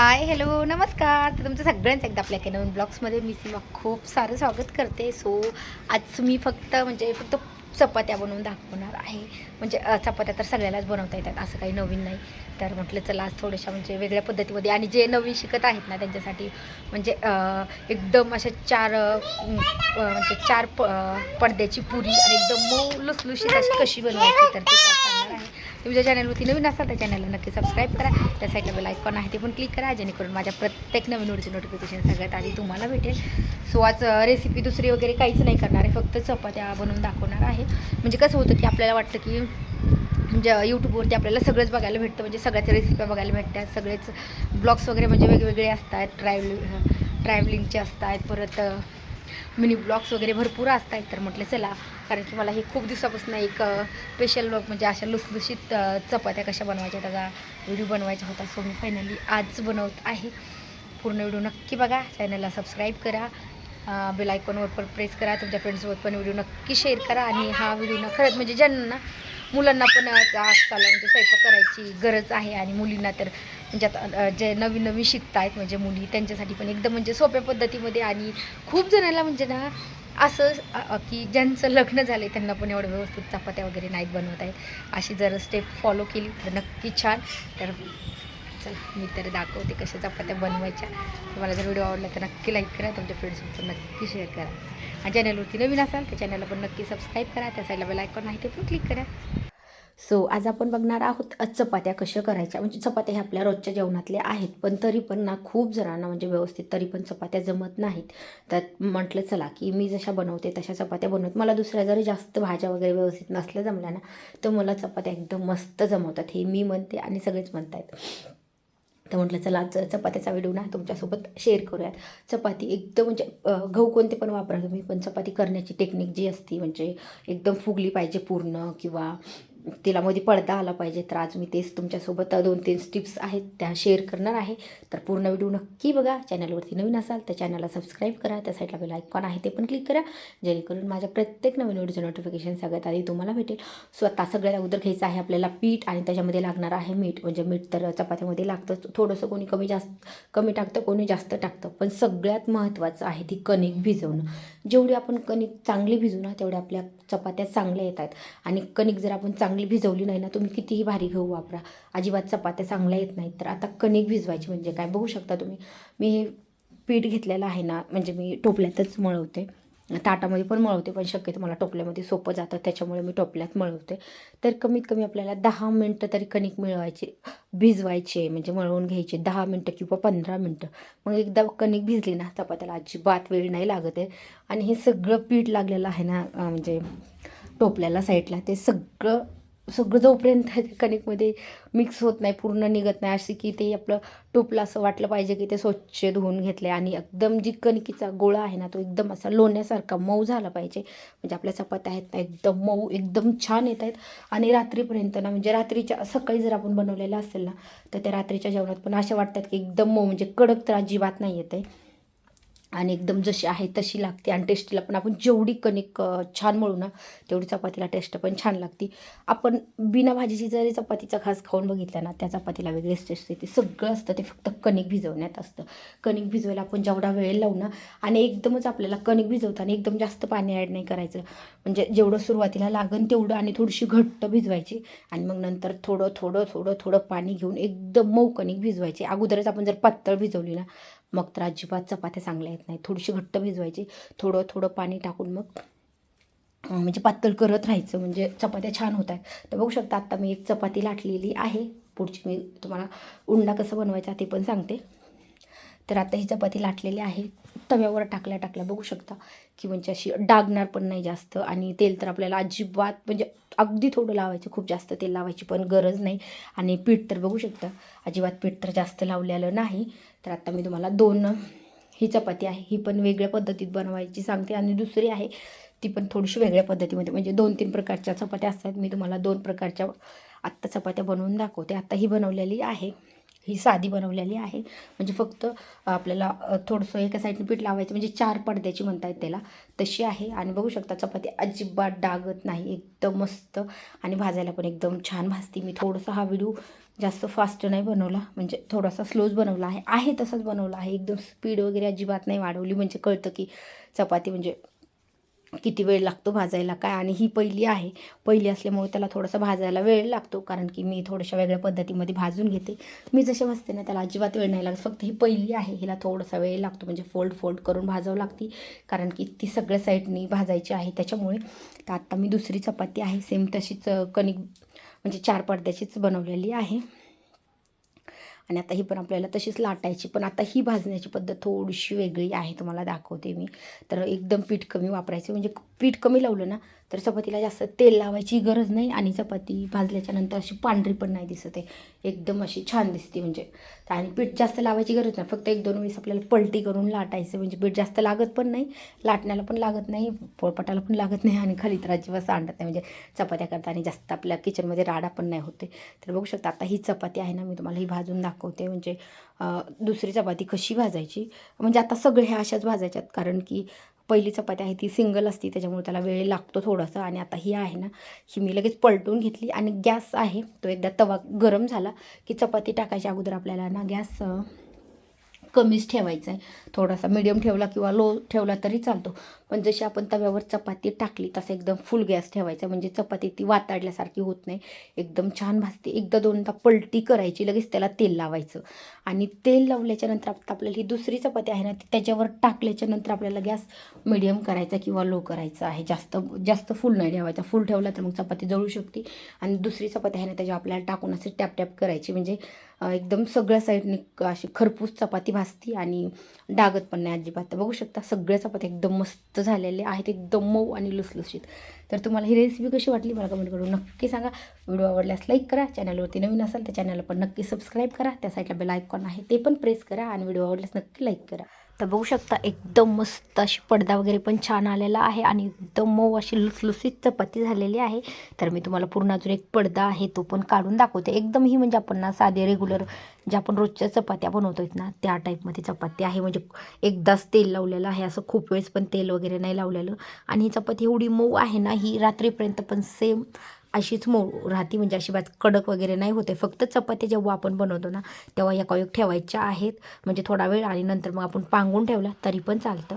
Hi hello नमस्कार. तर तुमचं सगळ्यांचं एकदा आपल्या एका नवीन ब्लॉग्समध्ये मी सीमा खूप सारं स्वागत करते. सो आज मी फक्त म्हणजे फक्त चपात्या बनवून दाखवणार आहे. म्हणजे चपात्या तर सगळ्यालाच बनवता येतात असं काही नवीन नाही. तर म्हटलं चला आज थोड्याशा म्हणजे वेगळ्या पद्धतीमध्ये आणि जे नवीन शिकत आहेत ना त्यांच्यासाठी म्हणजे एकदम अशा चार म्हणजे चार प पडद्याची पुरी आणि एकदम मऊ लुसलुशीत अशी कशी बनवायची तर ते सांगणार आहे. तुम्ही ज्या चॅनलवरती नवीन असाल त्या चॅनलला नक्की सबस्क्राईब करा. त्या साईडला बेल आयकॉन आहे ते पण क्लिक करा जेणेकरून माझ्या प्रत्येक नवीन व्हिडिओची नोटिफिकेशन सगळ्यात आधी तुम्हाला भेटेल. सो आज रेसिपी दुसरी वगैरे काहीच नाही करणार आहे फक्त चपात्या बनवून दाखवणार आहे. म्हणजे कसं होतं की आपल्याला वाटतं की म्हणजे यूट्यूबवरती आपल्याला सगळंच बघायला भेटतं. म्हणजे सगळ्याच रेसिपी बघायला भेटतात सगळेच ब्लॉग्स वगैरे म्हणजे वेगवेगळे असतात ट्रॅव्हल ट्रॅव्हलिंगचे असतात परत मिनी ब्लॉग्स वगैरे भरपूर असतात तर म्हटलं चला कारण की मला हे खूप दिवसापासून एक स्पेशल ब्लॉग म्हणजे अशा लुसलुशीत चपात्या कशा बनवायच्या त्याचा व्हिडिओ बनवायचा होता. सो मी फायनली आज बनवत आहे. पूर्ण व्हिडिओ नक्की बघा. चॅनलला सबस्क्राईब करा. बेल आयकॉनवर पण प्रेस करा. तुमच्या फ्रेंड्सोबत पण व्हिडिओ नक्की शेअर करा. आणि हा व्हिडिओ ना खरंच म्हणजे ज्यांना मुलांना पण आजकाल म्हणजे स्वयंपाक करायची गरज आहे आणि मुलींना तर म्हणजे आता जे नवीन नवीन शिकत आहेत म्हणजे मुली त्यांच्यासाठी पण एकदम म्हणजे सोप्या पद्धतीमध्ये आणि खूप जणांना म्हणजे ना असं की ज्यांचं लग्न झालं आहे त्यांना पण एवढं व्यवस्थित चपात्या वगैरे नाहीत बनवत आहेत. अशी जर स्टेप फॉलो केली तर नक्की छान. तर चला मी तर दाखवते कशा चपात्या बनवायच्या. तुम्हाला जर व्हिडिओ आवडला तर नक्की लाईक करा तुमच्या फ्रेंड्ससोबत नक्की शेअर करा. आणि चॅनलवरती नवीन असाल तर चॅनलला पण नक्की सबस्क्राईब करा. त्या साईडला बेल आयकॉन आहे ते पण क्लिक करा. सो आज आपण बघणार आहोत चपात्या कशा करायच्या? म्हणजे चपात्या ह्या आपल्या रोजच्या जेवणातल्या आहेत पण तरी पण ना खूप जणांना म्हणजे व्यवस्थित तरी पण चपात्या जमत नाहीत. तर म्हटलं चला की मी जशा बनवते तशा चपात्या बनवत. मला दुसऱ्या जरी जास्त भाज्या वगैरे व्यवस्थित नसल्या जमल्या ना तर मला चपात्या एकदम मस्त जमवतात. हे मी म्हणते आणि सगळेच म्हणतायत. तर म्हटलं चला आज चपात्याचा व्हिडिओ ना तुमच्यासोबत शेअर करूयात. चपाती एकदम म्हणजे गहू कोणते पण वापरा तुम्ही पण चपाती करण्याची टेक्निक जी असती म्हणजे एकदम फुगली पाहिजे पूर्ण किंवा तिला मध्ये पडदा आला पाहिजे तर आज मी तेच तुमच्यासोबत दोन तीन टिप्स आहेत त्या शेअर करणार आहे. तर पूर्ण व्हिडिओ नक्की बघा. चॅनलवरती नवीन असाल तर चॅनलला सबस्क्राईब करा. त्या साईडला बेल आयकॉन आहे ते पण क्लिक करा. जेणेकरून माझ्या प्रत्येक नवीन व्हिडिओचं नोटिफिकेशन सगळ्यात आधी तुम्हाला भेटेल. स्वतः सगळ्यात अगोदर घ्यायचं आहे आपल्याला पीठ आणि त्याच्यामध्ये लागणार आहे मीठ. म्हणजे मीठ तर चपात्यामध्ये लागतं. थोडंसं कोणी कमी जास्त कमी टाकतं कोणी जास्त टाकतं. पण सगळ्यात महत्त्वाचं आहे ती कणिक भिजवणं. जेवढी आपण कणिक चांगली भिजू ना तेवढ्या आपल्या चपात्या चांगल्या येतात. आणि कणिक जर आपण चांगली भिजवली नाही ना तुम्ही कितीही भारी गहू वापरा. अजिबात चपात्या चांगल्या येत नाहीत. तर आता कणिक भिजवायची म्हणजे काय? बघू शकता तुम्ही. मी हे पीठ घेतलेलं आहे ना म्हणजे मी टोपल्यातच मळवते. ताटामध्ये पण मळवते पण शक्यतो मला टोपल्यामध्ये सोपं जातं. त्याच्यामुळे मी टोपल्यात मळवते. तर कमीत कमी आपल्याला दहा मिनटं तरी कणिक मिळवायची भिजवायचे म्हणजे मळवून घ्यायचे. दहा मिनटं किंवा पंधरा मिनटं. मग एकदा कणिक भिजली ना चपात्याला अजिबात वेळ नाही लागत आहे. आणि हे सगळं पीठ लागलेलं आहे ना म्हणजे टोपल्याला साईडला ते सगळं सगळं जोपर्यंत ते कणिकमध्ये मिक्स होत नाही पूर्ण निघत नाही अशी की ते आपलं टोपलं असं वाटलं पाहिजे की ते स्वच्छ धुवून घेतले आणि एकदम जी कणकीचा गोळा आहे ना तो एकदम असा लोण्यासारखा मऊ झाला पाहिजे. म्हणजे आपल्या चपात्या आहेत ना एकदम मऊ एकदम छान येत आहेत. आणि रात्रीपर्यंत ना म्हणजे रात्रीच्या सकाळी जर आपण बनवलेलं असेल ना तर त्या रात्रीच्या जेवणात पण असे वाटतात की एकदम मऊ म्हणजे कडक तर अजिबात नाही येत आहे. आणि एकदम जशी आहे तशी लागते आणि टेस्टीला पण आपण जेवढी कणिक छान मळू ना तेवढी चपातीला टेस्ट पण छान लागते. आपण बिना भाजीची जरी चपातीचा खास खाऊन बघितला ना त्या चपातीला वेगळीच टेस्ट येते. सगळं असतं ते फक्त कणिक भिजवण्यात असतं. कणिक भिजवायला आपण जेवढा वेळ लावू ना आणि एकदमच आपल्याला कणिक भिजवताना एकदम जास्त पाणी ॲड नाही करायचं. म्हणजे जेवढं सुरुवातीला लागन तेवढं आणि थोडीशी घट्ट भिजवायची आणि मग नंतर थोडं थोडं थोडं थोडं पाणी घेऊन एकदम मऊ कणिक भिजवायची. अगोदरच आपण जर पातळ भिजवली ना मग तर अजिबात चपात्या चांगल्या येत नाही थोडीशी घट्ट भिजवायची. थोडं थोडं पाणी टाकून मग म्हणजे पातळ करत राहायचं. म्हणजे चपात्या छान होत आहेत. तर बघू शकता आत्ता मी एक चपाती लाटलेली आहे. पुढची मी तुम्हाला उंडा कसं बनवायचा ते पण सांगते. तर आता ही चपाती लाटलेली आहे. तव्यावर टाकल्या टाकल्या. बघू शकता की म्हणजे अशी डागणार पण नाही जास्त. आणि तेल तर आपल्याला अजिबात म्हणजे अगदी थोडं लावायचं खूप जास्त तेल लावायची पण गरज नाही. आणि पीठ तर बघू शकता अजिबात पीठ तर जास्त लावलेलं नाही. तर आत्ता मी तुम्हाला दोन ही चपाती आहे ही पण वेगळ्या पद्धतीत बनवायची सांगते. आणि दुसरी आहे ती पण थोडीशी वेगळ्या पद्धतीमध्ये म्हणजे दोन तीन प्रकारच्या चपात्या असतात. मी तुम्हाला दोन प्रकारच्या आत्ता चपात्या बनवून दाखवते. आत्ता ही बनवलेली आहे. ही साधी बनवलेली आहे. म्हणजे फक्त आपल्याला थोडंसं एका साईडने पीठ लावायचं म्हणजे चार पडद्याची म्हणतायत त्याला. तशी आहे. आणि बघू शकता चपाती अजिबात डागत नाही. एकदम मस्त. आणि भाजायला पण एकदम छान भाजते मी. थोडंसं हा व्हिडिओ जास्त फास्ट नाही बनवला. म्हणजे थोडासा स्लोच बनवला आहे. आहे तसाच बनवला आहे. एकदम स्पीड वगैरे अजिबात नाही वाढवली. म्हणजे कळतं की चपाती म्हणजे किती वेळ लागतो भाजायला काय आणि ही पहिली आहे. पहिली असल्यामुळे त्याला थोडासा भाजायला वेळ लागतो कारण की मी थोड्याशा वेगळ्या पद्धतीमध्ये भाजून घेते. मी जसे भाजते ना त्याला अजिबात वेळ नाही लागत. फक्त ही पहिली आहे हिला थोडासा वेळ लागतो. म्हणजे फोल्ड फोल्ड करून भाजावं लागते कारण की ती सगळ्या साईडनी भाजायची आहे. त्याच्यामुळे तर आत्ता मी दुसरी चपाती आहे. सेम तशीच कणिक म्हणजे चार पडद्याचीच बनवलेली आहे. आणि आता ही पण आपल्याला तशीच लाटायची पण आता ही भाजण्याची पद्धत थोडीशी वेगळी आहे तुम्हाला दाखवते मी. तर एकदम पीठ कमी वापरायचं म्हणजे पीठ कमी लावलं ना तर चपातीला जास्त तेल लावायची गरज नाही आणि चपाती भाजल्याच्या नंतर अशी पांढरी पण नाही दिसत आहे. एकदम अशी छान दिसते म्हणजे. आणि पीठ जास्त लावायची गरज नाही फक्त एक दोन वेळेस आपल्याला पलटी करून लाटायचं म्हणजे पीठ जास्त लागत पण नाही लाटण्याला पण लागत नाही पोळपटाला पण लागत नाही आणि खाली तर अजिबात सांडत नाही म्हणजे चपात्या करता आणि जास्त आपल्या किचनमध्ये राडा पण नाही होते तर बघू शकता आता ही चपाती आहे ना मी तुम्हाला ही भाजून दाखवते. म्हणजे दुसरी चपाती कशी भाजायची? म्हणजे आता सगळे ह्या अशाच भाजायच्यात. कारण की पहिली चपाती आहे ती सिंगल असते त्याच्यामुळे त्याला वेळ लागतो थोडासा. आणि आता ही आहे ना ही मी लगेच पलटून घेतली. आणि गॅस आहे तो एकदा तवा गरम झाला की चपाती टाकायच्या अगोदर आपल्याला ना गॅस कमीच ठेवायचा आहे थोडासा मिडियम ठेवला किंवा लो ठेवला तरी चालतो. पण जशी आपण तव्यावर चपाती टाकली तसं एकदम फुल गॅस ठेवायचा. म्हणजे चपाती ती वाताडल्यासारखी होत नाही. एकदम छान भाजते. एकदा दोनदा पलटी करायची लगेच त्याला तेल लावायचं. आणि तेल लावल्याच्या नंतर आता आपल्याला ही दुसरी चपाती आहे ना ती त्याच्यावर टाकल्याच्या नंतर आपल्याला गॅस मिडियम करायचा किंवा लो करायचा आहे. जास्त जास्त फुल नाही ठेवायचा. फुल ठेवला तर मग चपाती जळू शकते. आणि दुसरी चपाती आहे ना त्याच्यावर आपल्याला टाकून असे टॅप टॅप करायची. म्हणजे एकदम सगळ्या साईडने अशी खरपूस चपाती भाजती आणि डागत पण नाही अजिबात. बघू शकता सगळ्या चपाती एकदम मस्त झालेले आहेत एकदम मऊ आणि लुसलुशीत. तर तुम्हाला ही रेसिपी कशी वाटली मला कमेंट करून नक्की सांगा. व्हिडिओ आवडल्यास लाईक करा. चॅनलवरती नवीन असाल तर चॅनलला पण नक्की सबस्क्राईब करा. त्या साईडला बेल आयकॉन आहे ते पण प्रेस करा आणि व्हिडिओ आवडल्यास नक्की लाईक करा. तर बघू शकता एकदम मस्त अशी पडदा वगैरे पण छान आलेला आहे आणि एकदम मऊ अशी लुसलुसीत चपाती झालेली आहे. तर मी तुम्हाला पूर्ण अजून एक पडदा आहे तो पण काढून दाखवते. एकदम ही म्हणजे आपण ना साधे रेग्युलर ज्या आपण रोजच्या चपात्या बनवतोय ना त्या टाईपमध्ये चपाती आहे. म्हणजे एकदाच तेल लावलेलं आहे. असं खूप वेळेस पण तेल वगैरे नाही लावलेलं. आणि ही चपाती एवढी मऊ आहे ना ही रात्रीपर्यंत पण सेम अशीच मऊ राहती म्हणजे अशी बात कडक वगैरे नाही होते. फक्त चपात्या जेव्हा आपण बनवतो ना तेव्हा एका एक ठेवायच्या आहेत. म्हणजे थोडा वेळ आणि नंतर मग आपण पांगून ठेवला तरी पण चालतं.